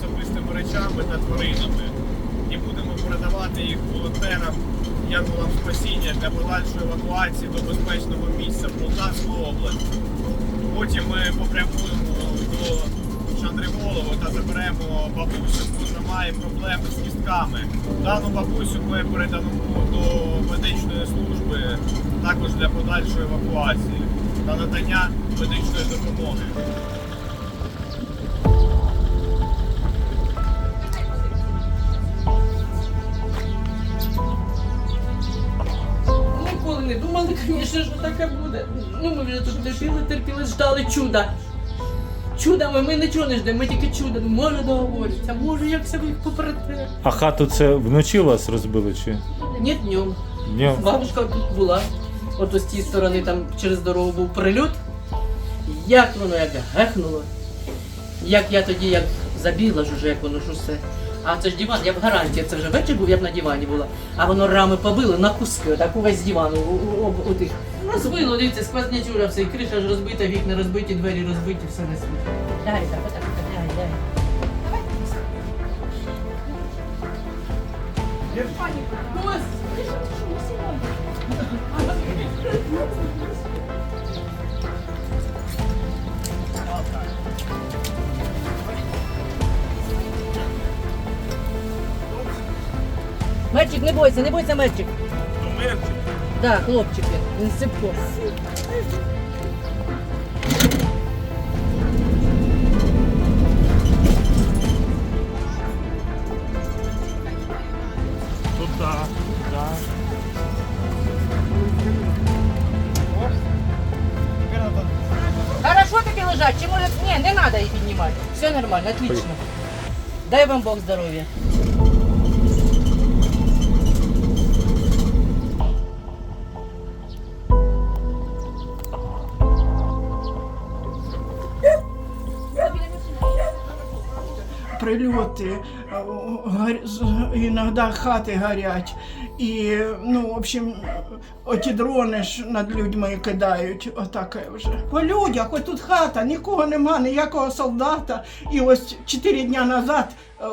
особистими речами та тваринами. І будемо передавати їх волонтерам янголам спасіння для подальшої евакуації до безпечного місця в Полтавську область. Потім ми попрямуємо до Шандриголову та заберемо бабусю, яка має проблеми з кістками. Дану бабусю ми передамо до медичної служби також для подальшої евакуації та надання медичної допомоги. Не думали, звісно, що таке буде. Ну, ми вже тут терпіли, терпіли, ждали чуда. Чудами ми нічого не ждемо, ми тільки чудо. Може договориться, може як себе їх попереде. А хату це вночі вас розбили чи? Ні днем. Днем? Бабушка тут була. От з тієї сторони там через дорогу був прильот. Як воно як гехнуло. Як я тоді як забігла ж уже, як воно ж усе. А це ж диван, я б гарантія, це вже вечір був, я б на дивані була. А воно рами побило на куски, так увесь диван у, у, у, у тих. Розбило, дивіться, сквознячура все, і криша ж розбита, вікна розбиті, двері розбиті, все не світ. Дай, так, отак, отак, дай, дай. Мерчик, не бойся, не бойся, Мерчик. Да, хлопчик він, він сипко. Так, так. Хорошо тобі лежать, чи може... Ні, не треба її піднімати. Все нормально, отлично. Дай вам Бог здоров'я. Прильоти, е, гар- іноді хати горять. І, ну, в общем, оті дрони ж над людьми кидають. Отаке вже. По людях, ось тут хата, нікого нема, ніякого солдата. І ось чотири дня назад е,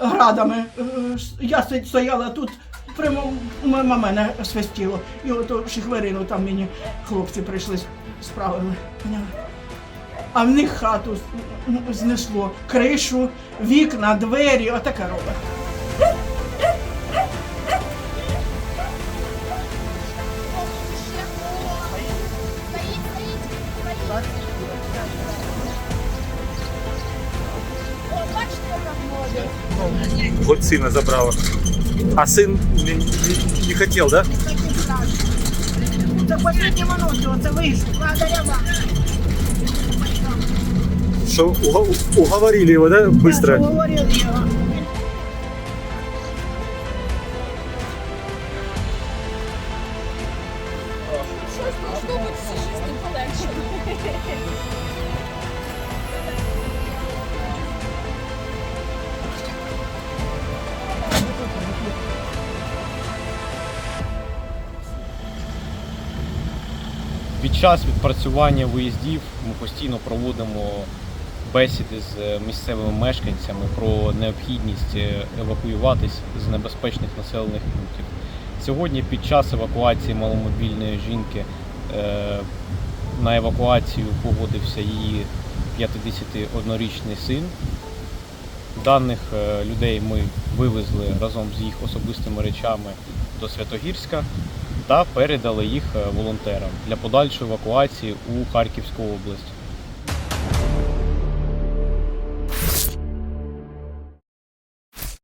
градами е, я стояла тут. Прямо мимо мене свистіло. І от шихверину там мені хлопці прийшли, справили. А в них хату знесло, кришу, вікна, двері, отаке робить. Вот сына забрала. А сын не, не- не хотел, да? Це в останню минуту, це вийшло. Благодаря вам. Что уго- уговорили его, да, быстро? Говорили його. Під час відпрацювання виїздів ми постійно проводимо бесіди з е, місцевими мешканцями про необхідність е, евакуюватись з небезпечних населених пунктів. Сьогодні під час евакуації маломобільної жінки е, на евакуацію погодився її 51-річний син. Даних людей ми вивезли разом з їх особистими речами до Святогірська та передали їх волонтерам для подальшої евакуації у Харківську область.